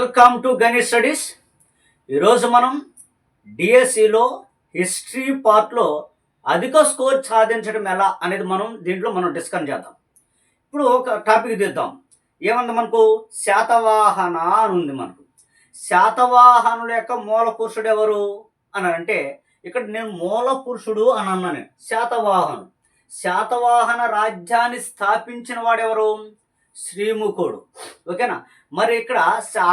Welcome to Ganesh studies. ఈరోజు మనం డిఎస్సిలో హిస్టరీ పార్ట్లో అధిక స్కోర్ సాధించడం ఎలా అనేది మనం దీంట్లో మనం డిస్కస్ చేద్దాం. ఇప్పుడు ఒక టాపిక్ తీద్దాం. ఏమన్నా మనకు? శాతవాహన అని ఉంది మనకు. శాతవాహనుల యొక్క మూల పురుషుడు ఎవరు? అని అంటే ఇక్కడ నేను మూల పురుషుడు అని అన్నాను. శాతవాహను శాతవాహన రాజ్యాన్ని స్థాపించిన వాడెవరు శ్రీముఖుడు. ఓకేనా? మరి ఇక్కడ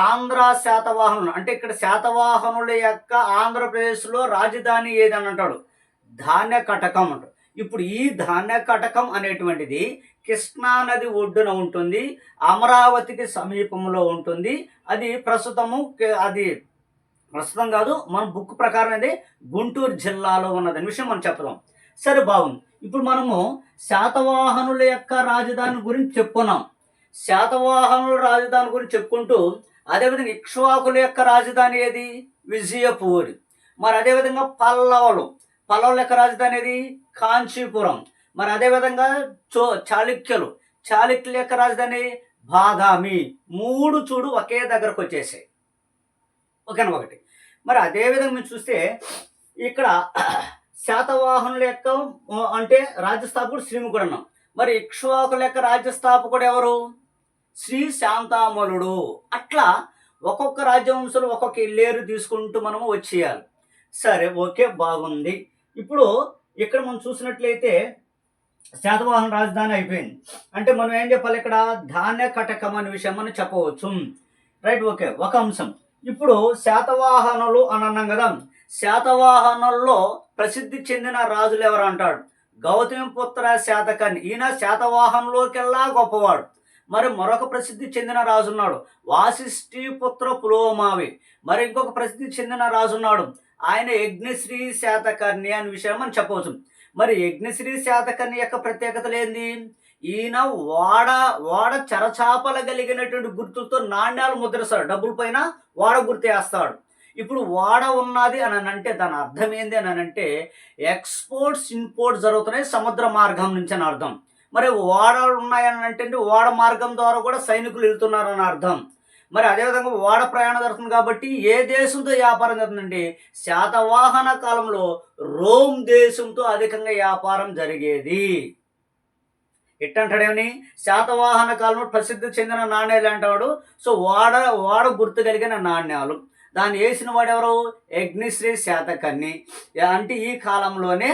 ఆంధ్ర శాతవాహనులు అంటే ఇక్కడ శాతవాహనుల యొక్క ఆంధ్రప్రదేశ్లో రాజధాని ఏదని అంటాడు? ధాన్య కటకం అంటాడు. ఇప్పుడు ఈ ధాన్య కటకం అనేటువంటిది కృష్ణా నది ఒడ్డున ఉంటుంది అమరావతికి సమీపంలో ఉంటుంది. అది ప్రస్తుతము అది ప్రస్తుతం కాదు మన బుక్ ప్రకారం అది గుంటూరు జిల్లాలో ఉన్నదని విషయం మనం చెప్తాం సరే బాగుంది. ఇప్పుడు మనము శాతవాహనుల యొక్క రాజధాని గురించి చెప్పుకున్నాం. శాతవాహనుల రాజధాని గురించి చెప్పుకుంటూ అదేవిధంగా ఇక్ష్వాకుల యొక్క రాజధాని ఏది? విజయపూరి. మరి అదేవిధంగా పల్లవులు. పల్లవుల యొక్క రాజధాని ఏది? కాంచీపురం. మరి అదేవిధంగా చో చాళుక్యులు. చాళుక్యుల యొక్క రాజధాని బాదామి. మూడు చూడు ఒకే దగ్గరకు వచ్చేసాయి. ఓకేనా ఒకటి. మరి అదేవిధంగా మీరు చూస్తే ఇక్కడ శాతవాహనుల యొక్క అంటే రాజ్యస్థాపకుడు శ్రీముఖుడు అన్నాం. మరి ఇక్ష్వాకుల యొక్క రాజ్యస్థాపకుడు ఎవరు? శ్రీ శాంతామలుడు అట్లా ఒక్కొక్క రాజవంశంలో ఒక్కొక్క ఇల్లేరు తీసుకుంటూ మనము వచ్చేయాలి. సరే ఓకే బాగుంది. ఇప్పుడు ఇక్కడ మనం చూసినట్లయితే శాతవాహన రాజధాని అయిపోయింది. అంటే మనం ఏం చెప్పాలి ఇక్కడ? ధాన్య కటకం అనే విషయం మనం చెప్పవచ్చు. రైట్ ఓకే ఒక అంశం. ఇప్పుడు శాతవాహనులు అని అన్నాం కదా శాతవాహనుల్లో ప్రసిద్ధి చెందిన రాజులు ఎవరు అంటాడు గౌతమిపుత్ర పుత్ర ఈయన శాతవాహనంలోకెల్లా గొప్పవాడు. మరి మరొక ప్రసిద్ధి చెందిన రాజు ఉన్నాడు వాసిష్ఠి పుత్ర పులోమావి. మరి ఇంకొక ప్రసిద్ధి చెందిన రాజు ఉన్నాడు ఆయన యజ్ఞశ్రీ శాతకర్ణి అనే విషయం మనం చెప్పవచ్చు. మరి యజ్ఞశ్రీ శాతకర్ణి యొక్క ప్రత్యేకతలు ఏంది? ఈయన వాడ వాడ చరచాపల కలిగినటువంటి గుర్తులతో నాణ్యాలు ముద్రిస్తాడు. డబ్బుల పైన వాడ గుర్తు వేస్తాడు. ఇప్పుడు వాడ ఉన్నది అని అంటే దాని అర్థం ఏంది అని అంటే ఎక్స్పోర్ట్స్ ఇంపోర్ట్స్ జరుగుతున్నాయి. సముద్ర మార్గం నుంచి అని అర్థం. మరి ఓడలు ఉన్నాయని అంటే ఓడ మార్గం ద్వారా కూడా సైనికులు వెళ్తున్నారు అని అర్థం. మరి అదేవిధంగా ఓడ ప్రయాణం జరుగుతుంది కాబట్టి ఏ దేశంతో వ్యాపారం జరుగుతుందండి శాతవాహన కాలంలో రోమ్ దేశంతో అధికంగా వ్యాపారం జరిగేది. ఎట్టంటాడేమని? శాతవాహన కాలంలో ప్రసిద్ధి చెందిన నాణ్యాలు అంటాడు. సో వాడ వాడ గుర్తు కలిగిన నాణ్యాలు దాన్ని వేసిన వాడెవరు యజ్ఞశ్రీ శాతకర్ణి. అంటే ఈ కాలంలోనే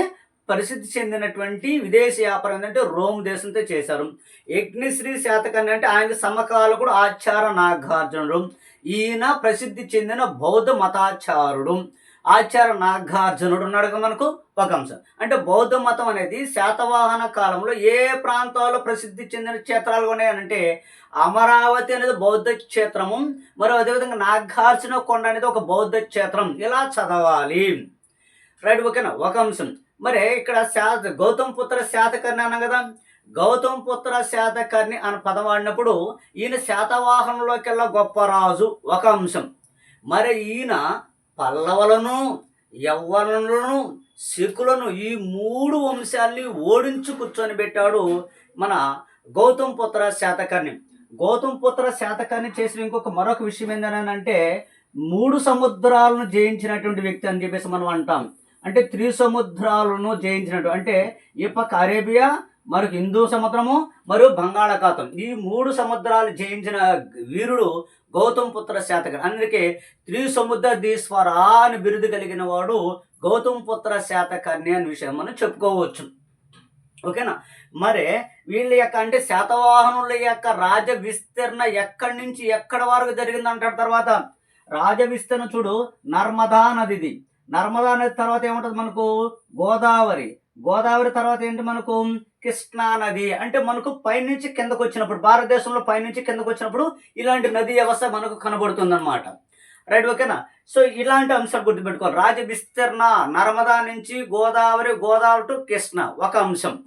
ప్రసిద్ధి చెందినటువంటి విదేశీ వ్యాపారం ఏంటంటే రోమ్ దేశంతో చేశారు. యజ్ఞశ్రీ శాతకర్ణి అంటే ఆయన సమకాలకుడు ఆచార నాగార్జునుడు. ఈయన ప్రసిద్ధి చెందిన బౌద్ధ మతాచారుడు. ఆచార నాగార్జునుడు ఉన్నాడుగా మనకు? ఒక అంశం. అంటే బౌద్ధ మతం అనేది శాతవాహన కాలంలో ఏ ప్రాంతాల్లో ప్రసిద్ధి చెందిన క్షేత్రాలు ఉన్నాయనంటే అమరావతి అనేది బౌద్ధ క్షేత్రము మరియు అదేవిధంగా నాగార్జున కొండ అనేది ఒక బౌద్ధ క్షేత్రం. ఇలా చదవాలి. రైట్ ఓకేనా? ఒక అంశం. మరి ఇక్కడ శాత గౌతమ్ పుత్ర శాతకర్ణి అన్నాం కదా. గౌతమ్ పుత్ర శాతకర్ణి అని పదం వాడినప్పుడు ఈయన శాతవాహనంలోకెల్లా గొప్ప రాజు ఒక అంశం. మరి ఈయన పల్లవలను యవ్వనులను శకులను ఈ మూడు వంశాల్ని ఓడించి కూర్చొని పెట్టాడు మన గౌతమ్ పుత్ర శాతకర్ణి. గౌతమ్ పుత్ర శాతకర్ణి చేసిన ఇంకొక మరొక విషయం ఏంటంటే మూడు సముద్రాలను జయించినటువంటి వ్యక్తి అని చెప్పేసి మనం అంటాం. అంటే త్రి సముద్రాలను జయించినట్టు. అంటే ఈ పక్క అరేబియా మరియు హిందూ సముద్రము మరియు బంగాళాఖాతం. ఈ మూడు సముద్రాలు జయించిన వీరుడు గౌతమ్ పుత్ర శాతకర్ణి అందుకే త్రి సముద్ర దీశ్వర అని బిరుదు కలిగిన వాడు గౌతమ్ పుత్ర శాతకర్ణి అనే విషయం మనం చెప్పుకోవచ్చు. ఓకేనా? మరి వీళ్ళ యొక్క అంటే శాతవాహనుల యొక్క రాజ విస్తీర్ణ ఎక్కడి నుంచి ఎక్కడ వరకు జరిగిందంటాడు తర్వాత? రాజ విస్తరణ చూడు నర్మదా నదిది. నర్మదా నది తర్వాత ఏముంటుంది మనకు? గోదావరి. గోదావరి తర్వాత ఏంటి మనకు? కృష్ణా నది. అంటే మనకు పైనుంచి కిందకు వచ్చినప్పుడు భారతదేశంలో పైనుంచి కిందకు వచ్చినప్పుడు ఇలాంటి నది వ్యవస్థ మనకు కనబడుతుంది అనమాట రైట్ ఓకేనా? సో ఇలాంటి అంశాలు గుర్తుపెట్టుకోవాలి. రాజ విస్తరణ నర్మదా నుంచి గోదావరి గోదావరి టు కృష్ణ ఒక అంశం.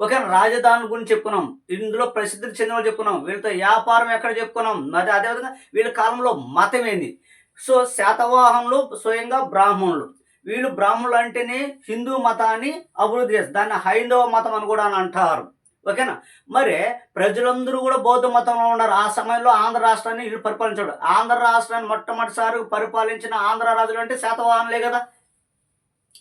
ఓకే రాజధాని గురించి చెప్పుకున్నాం. ఇందులో ప్రసిద్ధి చెందిన వాళ్ళు చెప్పుకున్నాం. వీళ్ళతో వ్యాపారం ఎక్కడ చెప్పుకున్నాం? మరి అదేవిధంగా వీళ్ళ కాలంలో మతం ఏంది? సో శాతవాహనులు స్వయంగా బ్రాహ్మణులు. వీళ్ళు బ్రాహ్మణులు అంటేనే హిందూ మతాన్ని అభివృద్ధి చేస్తారు. దాన్ని హైందవ మతం అని కూడా అని అంటారు. ఓకేనా? మరి ప్రజలందరూ కూడా బౌద్ధ మతంలో ఉన్నారు. ఆ సమయంలో ఆంధ్ర రాష్ట్రాన్ని వీళ్ళు పరిపాలించాడు. ఆంధ్ర రాష్ట్రాన్ని మొట్టమొదటిసారి పరిపాలించిన ఆంధ్ర రాజులు అంటే శాతవాహనులే కదా?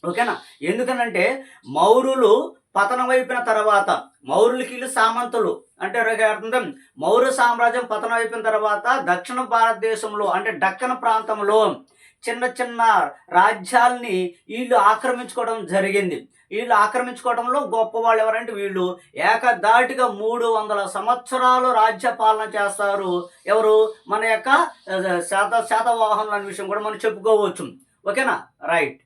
ఓకేనా? ఎందుకనంటే మౌరులు పతనం అయిపోయిన తర్వాత మౌరులకి వీళ్ళు సామంతులు. అంటే అర్థం? మౌర్య సామ్రాజ్యం పతనం అయిపోయిన తర్వాత దక్షిణ భారతదేశంలో అంటే దక్కన ప్రాంతంలో చిన్న చిన్న రాజ్యాల్ని వీళ్ళు ఆక్రమించుకోవడం జరిగింది. వీళ్ళు ఆక్రమించుకోవడంలో గొప్ప వాళ్ళు ఎవరంటే వీళ్ళు ఏకదాటిగా మూడు వందల సంవత్సరాలు రాజ్య పాలన చేస్తారు. ఎవరు? మన యొక్క శాత శాతవాహనులు అనే విషయం కూడా మనం చెప్పుకోవచ్చు. ఓకేనా? రైట్.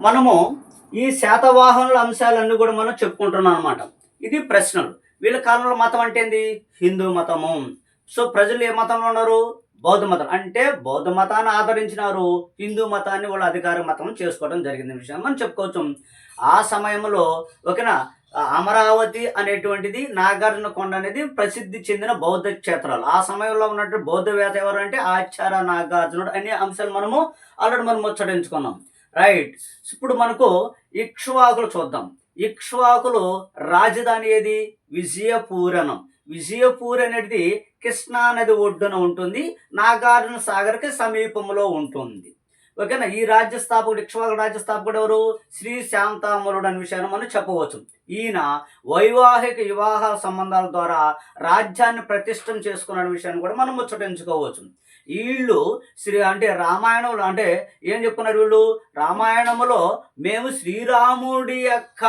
మనము ఈ శాతవాహనుల అంశాలన్నీ కూడా మనం చెప్పుకుంటున్నాం అనమాట ఇది ప్రశ్నలు. వీళ్ళ కాలంలో మతం అంటే ఏంది? హిందూ మతము. సో ప్రజలు ఏ మతంలో ఉన్నారు? బౌద్ధ మతం. అంటే బౌద్ధ మతాన్ని ఆదరించినారు. హిందూ మతాన్ని వాళ్ళు అధికార మతం చేసుకోవడం జరిగింది విషయం. మనం చెప్పుకోవచ్చు. ఆ సమయంలో ఓకేనా? అమరావతి అనేటువంటిది నాగార్జున కొండ అనేది ప్రసిద్ధి చెందిన బౌద్ధ క్షేత్రాలు. ఆ సమయంలో ఉన్నటువంటి బౌద్ధవేత్త ఎవరు అంటే ఆచార్య నాగార్జునుడు అనే అంశాలు మనము ఆల్రెడీ మనం ముచ్చటించుకున్నాం. రైట్. ఇప్పుడు మనకు ఇక్ష్వాకులు చూద్దాం. ఇక్ష్వాకులు రాజధాని ఏది? విజయపూరణం. విజయపూర్ అనేది కృష్ణా నది ఒడ్డున ఉంటుంది. నాగార్జున సాగర్కి సమీపంలో ఉంటుంది. ఓకేనా? ఈ రాజ్య స్థాపకుడు ఇక్ష్వాకు రాజ్య స్థాపకుడు ఎవరు? శ్రీ శాంతామరుడు అనే విషయాన్ని మనం చెప్పవచ్చు. ఈయన వైవాహిక వివాహ సంబంధాల ద్వారా రాజ్యాన్ని ప్రతిష్టం చేసుకున్న విషయాన్ని కూడా మనం ముచ్చటించుకోవచ్చు. వీళ్ళు శ్రీ అంటే రామాయణంలో అంటే ఏం చెప్పుకున్నారు వీళ్ళు? రామాయణములో మేము శ్రీరాముడి యొక్క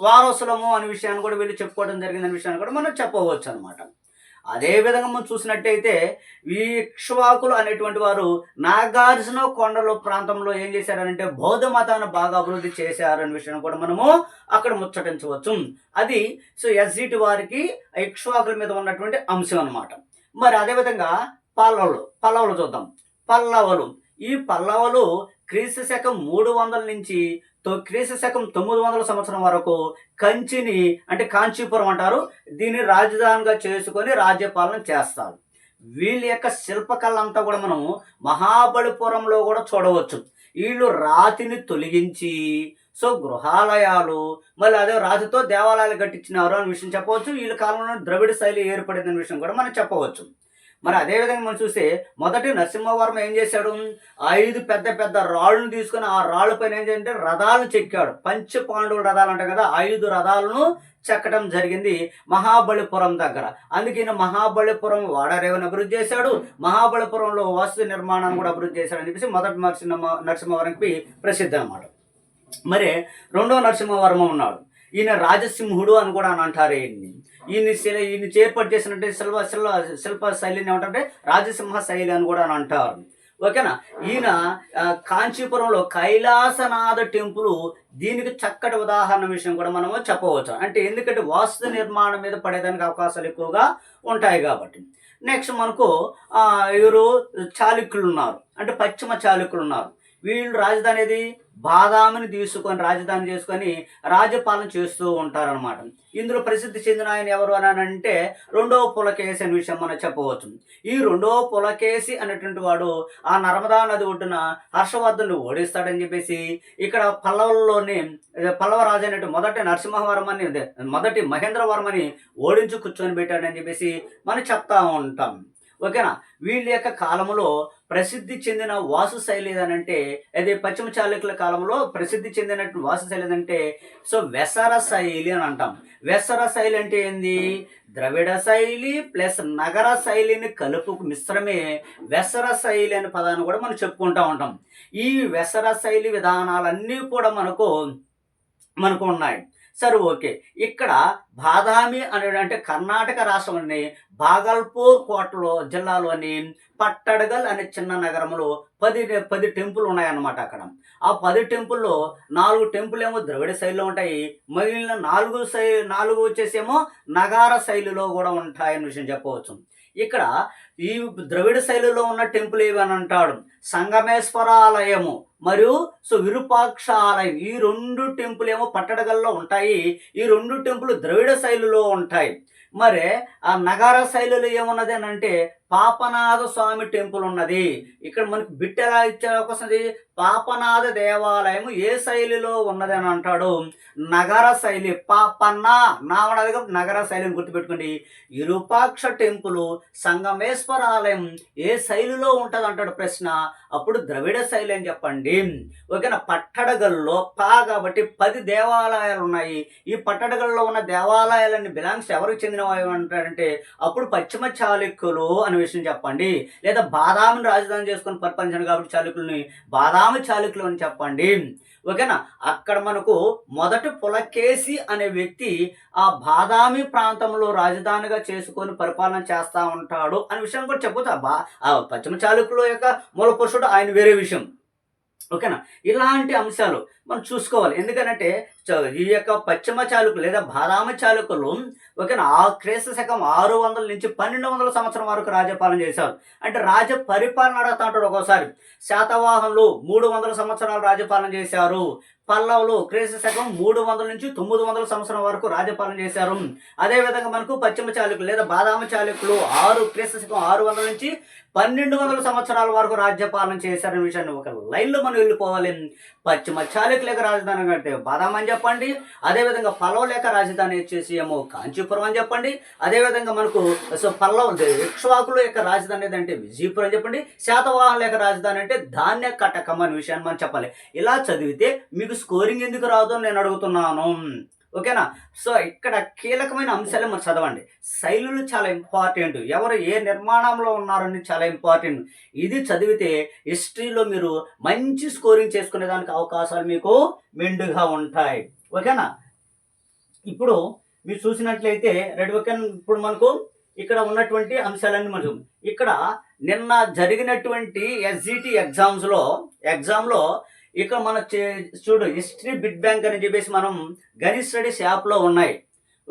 వారసులము అనే విషయాన్ని కూడా వీళ్ళు చెప్పుకోవడం జరిగిందనే విషయాన్ని కూడా మనం చెప్పవచ్చు అనమాట అదేవిధంగా మనం చూసినట్టయితే ఈ ఇక్ష్వాకులు అనేటువంటి వారు నాగార్జున కొండల ప్రాంతంలో ఏం చేశారంటే బౌద్ధ మతాన్ని బాగా అభివృద్ధి చేశారనే విషయాన్ని కూడా మనము అక్కడ ముచ్చటించవచ్చు. అది సో ఎస్జిటి వారికి ఇక్ష్వాకుల మీద ఉన్నటువంటి అంశం అన్నమాట. మరి అదేవిధంగా పల్లవులు పల్లవులు చూద్దాం. పల్లవులు. ఈ పల్లవులు క్రీస్తు శకం మూడు వందల నుంచి క్రీస్తు శకం తొమ్మిది వందల సంవత్సరం వరకు కంచిని అంటే కాంచీపురం అంటారు దీన్ని రాజధానిగా చేసుకొని రాజ్యపాలన చేస్తారు. వీళ్ళ యొక్క శిల్పకళ అంతా కూడా మనం మహాబలిపురంలో కూడా చూడవచ్చు. వీళ్ళు రాతిని తొలగించి సో గృహాలయాలు మళ్ళీ అదే రాతితో దేవాలయాలు కట్టించినారు అనే విషయం చెప్పవచ్చు. వీళ్ళ కాలంలో ద్రవిడ శైలి ఏర్పడిందనే విషయం కూడా మనం చెప్పవచ్చు. మరి అదే విధంగా మనం చూస్తే మొదటి నరసింహవర్మ ఏం చేశాడు? ఐదు పెద్ద పెద్ద రాళ్ళను తీసుకొని ఆ రాళ్ళ పైన ఏం చేయాలంటే రథాలను చెక్కాడు. పంచ పాండవుల రథాలు అంటారు కదా ఐదు రథాలను చెక్కడం జరిగింది మహాబలిపురం దగ్గర. అందుకని మహాబలిపురం వాడరేవని అభివృద్ధి చేశాడు. మహాబలిపురంలో వస్తు నిర్మాణాన్ని కూడా అభివృద్ధి చేశాడు అని చెప్పేసి మొదటి నరసింహ నరసింహవరంకి ప్రసిద్ధి అన్నమాట. మరి రెండో నరసింహవర్మ ఉన్నాడు. ఈయన రాజసింహుడు అని కూడా అని అంటారు ఈయన్ని. ఈయన శిల- ఈయన చేపట్టు చేసినట్టే శిల్ప శిల్ప శిల్ప శైలిని ఏమంటే రాజసింహ శైలి అని కూడా అని అంటారు. ఓకేనా? ఈయన కాంచీపురంలో కైలాసనాథ టెంపుల్ దీనికి చక్కటి ఉదాహరణ విషయం కూడా మనము చెప్పవచ్చు. అంటే ఎందుకంటే వాస్తు నిర్మాణం మీద పడేదానికి అవకాశాలు ఎక్కువగా ఉంటాయి కాబట్టి. నెక్స్ట్ మనకు ఎవరు? చాళుక్యులు ఉన్నారు. అంటే పశ్చిమ చాళుక్యులు ఉన్నారు. వీళ్ళు రాజధాని ఏది? బాదామిని తీసుకొని రాజధాని చేసుకొని రాజ్యపాలన చేస్తూ ఉంటారనమాట ఇందులో ప్రసిద్ధి చెందిన ఆయన ఎవరు అని అంటే రెండవ పులకేసి అనే విషయం మనం చెప్పవచ్చు. ఈ రెండవ పులకేసి అనేటువంటి వాడు ఆ నర్మదా నది ఒడ్డున హర్షవర్ధను ఓడిస్తాడని చెప్పేసి ఇక్కడ పల్లవుల్లోని పల్లవరాజు పల్లవ రాజు అనేటువంటి మొదటి నరసింహవర్మని మొదటి మహేంద్రవర్మని ఓడించి కూర్చొని పెట్టాడని చెప్పేసి మనం చెప్తా ఉంటాం. ఓకేనా? వీళ్ళ యొక్క కాలంలో ప్రసిద్ధి చెందిన వాసు శైలి ఏదనంటే అదే పశ్చిమ చాళుక్యుల కాలంలో ప్రసిద్ధి చెందినటువంటి వాసు శైలి ఏదంటే సో వెసర శైలి అని అంటాం. వెసర శైలి అంటే ఏంది? ద్రవిడ శైలి ప్లస్ నగర శైలిని కలుపుకు మిశ్రమే వెసర శైలి అనే పదాన్ని కూడా మనం చెప్పుకుంటూ ఉంటాం. ఈ వెసర శైలి విధానాలన్నీ కూడా మనకు మనకు ఉన్నాయి. సరే ఓకే. ఇక్కడ బాదామి అనే అంటే కర్ణాటక రాష్ట్రంలోని భాగల్పూర్ కోటలో జిల్లాలోని పట్టడగల్ అనే చిన్న నగరంలో పది పది టెంపుల్ ఉన్నాయన్నమాట అక్కడ. ఆ పది టెంపుల్లో నాలుగు టెంపుల్ ఏమో ద్రవిడ శైలిలో ఉంటాయి. మిగిలిన నాలుగు శై నాలుగు వచ్చేసేమో నగార శైలిలో కూడా ఉంటాయని విషయం చెప్పవచ్చు. ఇక్కడ ఈ ద్రవిడ శైలిలో ఉన్న టెంపుల్ ఏవని అంటాడు? సంగమేశ్వర ఆలయము మరియు సో విరూపాక్ష ఆలయం ఈ రెండు టెంపుల్ ఏమో పట్టడగల్లో ఉంటాయి. ఈ రెండు టెంపుల్ ద్రవిడ శైలిలో ఉంటాయి. మరి ఆ నగర శైలిలో ఏమున్నది అని అంటే పాపనాథ స్వామి టెంపుల్ ఉన్నది. ఇక్కడ మనకి బిట్ ఎలా ఇచ్చే అవకాశం ఉంది పాపనాథ దేవాలయం ఏ శైలిలో ఉన్నది అని అంటాడు? నగర శైలి. పాపన్న నావడది నగర శైలిని గుర్తుపెట్టుకోండి. ఇరుపాక్ష టెంపుల్ సంగమేశ్వర ఆలయం ఏ శైలిలో ఉంటుంది అంటాడు ప్రశ్న? అప్పుడు ద్రవిడ శైలి అని చెప్పండి. ఓకేనా పట్టడగల్లో పా కాబట్టి పది దేవాలయాలు ఉన్నాయి. ఈ పట్టడగల్లో ఉన్న దేవాలయాలన్నీ బిలాంగ్స్ ఎవరికి చెందినవి అంటారంటే అప్పుడు పశ్చిమ చాళుక్యులు అనే విషయం చెప్పండి. లేదా బాదామిని రాజధాని చేసుకొని పరిపాలించారు కాబట్టి చాళుకులని బాదామి చాళుక్యులు అని చెప్పండి. ఓకేనా? అక్కడ మనకు మొదటి పులకేసి అనే వ్యక్తి ఆ బాదామి ప్రాంతంలో రాజధానిగా చేసుకొని పరిపాలన చేస్తూ ఉంటాడు అనే విషయం కూడా చెప్పుతా బా పశ్చిమ చాళుకుల యొక్క మూల పురుషుడు ఆయన వేరే విషయం. ఓకేనా? ఇలాంటి అంశాలు మనం చూసుకోవాలి. ఎందుకంటే ఈ యొక్క పశ్చిమ చాళుకులు లేదా బాదామ చాళుకులు ఒక ఆ క్రీస్తు శకం ఆరు వందల నుంచి పన్నెండు వందల సంవత్సరం వరకు రాజ్యపాలన చేశారు. అంటే రాజ్య పరిపాలన అడుగుతా ఉంటాడు ఒక్కోసారి. శాతవాహనులు మూడు వందల సంవత్సరాలు రాజ్యపాలన చేశారు. పల్లవులు క్రీస్తు శకం మూడు వందల నుంచి తొమ్మిది వందల సంవత్సరం వరకు రాజ్యపాలన చేశారు. అదేవిధంగా మనకు పశ్చిమ చాళుకులు లేదా బాదామ చాళుకులు ఆరు క్రీస్తు శకం ఆరు వందల నుంచి పన్నెండు వందల సంవత్సరాల వరకు రాజ్యపాలన చేశారనే విషయాన్ని ఒక లైన్లో మనం వెళ్ళిపోవాలి. పశ్చిమ చాళుక్యుల యొక్క రాజధాని అంటే బాదాం అని చెప్పండి. అదేవిధంగా పల్లవుల లేఖ రాజధాని వచ్చేసి ఏమో కాంచీపురం అని చెప్పండి. అదేవిధంగా మనకు సో పల్లవ ఇక్ష్వాకుల యొక్క రాజధాని ఏదంటే విజయపురం అని చెప్పండి. శాతవాహన లేఖ రాజధాని అంటే ధాన్య కటకం అనే విషయాన్ని మనం చెప్పాలి. ఇలా చదివితే మీకు స్కోరింగ్ ఎందుకు రాదు నేను అడుగుతున్నాను. ఓకేనా? సో ఇక్కడ కీలకమైన అంశాలు మనం చదవండి. శైలులు చాలా ఇంపార్టెంట్. ఎవరు ఏ నిర్మాణంలో ఉన్నారని చాలా ఇంపార్టెంట్. ఇది చదివితే హిస్టరీలో మీరు మంచి స్కోరింగ్ చేసుకునేదానికి అవకాశాలు మీకు మెండుగా ఉంటాయి. ఓకేనా? ఇప్పుడు మీరు చూసినట్లయితే రెడ్ ఓకేనా ఇప్పుడు మనకు ఇక్కడ ఉన్నటువంటి అంశాలన్నీ మనం ఇక్కడ నిన్న జరిగినటువంటి ఎస్జిటి ఎగ్జామ్స్లో ఎగ్జామ్లో ఇక్కడ మన చే- చూడు హిస్టరీ బిడ్ బ్యాంక్ అని చెప్పేసి మనం గణిత్ స్టడీస్ యాప్లో ఉన్నాయి.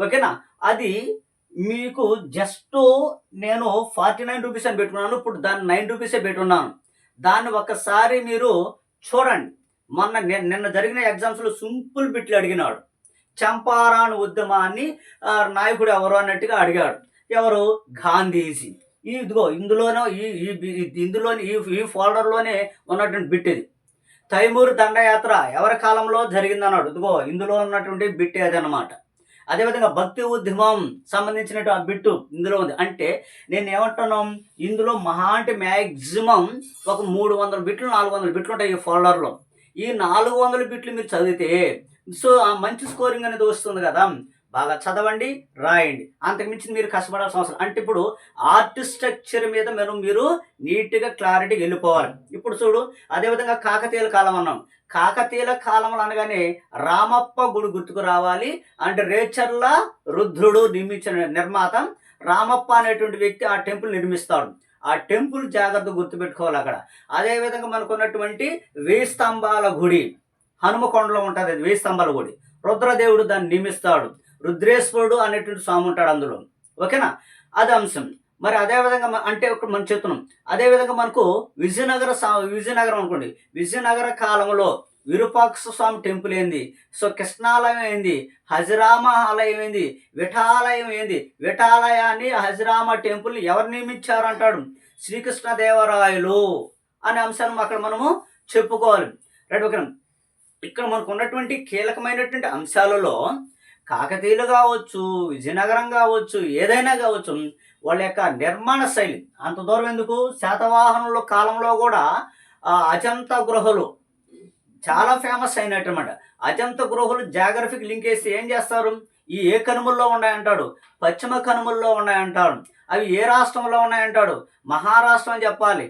ఓకేనా? అది మీకు జస్ట్ నేను ఫార్టీ నైన్ రూపీస్ అని పెట్టుకున్నాను. ఇప్పుడు దాన్ని నైన్ రూపీసే పెట్టున్నాను. దాన్ని ఒక్కసారి మీరు చూడండి. మొన్న నిన్న జరిగిన ఎగ్జామ్స్లో సింపుల్ బిట్లు అడిగినాడు. చంపారాన్ ఉద్యమాన్ని నాయకుడు ఎవరు అన్నట్టుగా అడిగాడు. ఎవరు? గాంధీజీ. ఇదిగో ఇందులోనో ఈ ఈ ఇందులోని ఈ ఈ ఫోల్డర్లోనే ఉన్నటువంటి బిట్ ఇది. తైమూరు దండయాత్ర ఎవరి కాలంలో జరిగిందన్నాడు? ఇదిగో ఇందులో ఉన్నటువంటి బిట్ అదనమాట అదేవిధంగా భక్తి ఉద్యమం సంబంధించినట్టు ఆ బిట్టు ఇందులో ఉంది. అంటే నేను ఏమంటున్నాం ఇందులో మహా అంటే మ్యాక్సిమం ఒక మూడు వందల బిట్లు నాలుగు వందల బిట్లు ఉంటాయి ఈ ఫోల్డర్లో. ఈ నాలుగు వందల బిట్లు మీరు చదివితే సో ఆ మంచి స్కోరింగ్ అనేది వస్తుంది కదా. బాగా చదవండి రాయండి. అంతకుమించి మీరు కష్టపడాల్సిన అవసరం. అంటే ఇప్పుడు ఆర్టిస్ట్రక్చర్ మీద మీరు మీరు నీట్గా క్లారిటీ వెళ్ళిపోవాలి. ఇప్పుడు చూడు అదేవిధంగా కాకతీయుల కాలం అన్నాం. కాకతీయుల కాలంలో అనగానే రామప్ప గుడి గుర్తుకు రావాలి. అంటే రేచర్ల రుద్రుడు నిర్మించిన నిర్మాత రామప్ప అనేటువంటి వ్యక్తి ఆ టెంపుల్ నిర్మిస్తాడు. ఆ టెంపుల్ జాగ్రత్త గుర్తుపెట్టుకోవాలి అక్కడ. అదేవిధంగా మనకు ఉన్నటువంటి వేయి స్తంభాల గుడి హనుమకొండలో ఉంటుంది అది వేయి స్తంభాల గుడి. రుద్రదేవుడు దాన్ని నియమిస్తాడు రుద్రేశ్వరుడు అనేటువంటి స్వామి ఉంటాడు అందులో. ఓకేనా? అది అంశం. మరి అదేవిధంగా అంటే ఒక మనం చెప్తున్నాం. అదేవిధంగా మనకు విజయనగర విజయనగరం అనుకోండి. విజయనగర కాలంలో విరూపాక్ష స్వామి టెంపుల్ ఏంది? సో కృష్ణాలయం ఏంది? హజరామ ఆలయం ఏంది? విఠాలయం ఏంది? విఠాలయాన్ని హజరామ టెంపుల్ ఎవరు నియమించారు అంటాడు? శ్రీకృష్ణదేవరాయలు అనే అంశాన్ని అక్కడ మనము చెప్పుకోవాలి. రైట్ ఓకే ఇక్కడ మనకు ఉన్నటువంటి కీలకమైనటువంటి అంశాలలో కాకతీయులు కావచ్చు విజయనగరం కావచ్చు ఏదైనా కావచ్చు వాళ్ళ యొక్క నిర్మాణ శైలి. అంత దూరం ఎందుకు? శాతవాహనుల కాలంలో కూడా అజంత అజంతా గృహలు చాలా ఫేమస్ అయినట్టు అజంత గృహలు జాగ్రఫిక్ లింక్ వేసి ఏం చేస్తారు? ఈ ఏ కనుమల్లో ఉన్నాయంటాడు పశ్చిమ కనుమల్లో ఉన్నాయంటాడు అవి ఏ రాష్ట్రంలో ఉన్నాయంటాడు? మహారాష్ట్రం అని చెప్పాలి.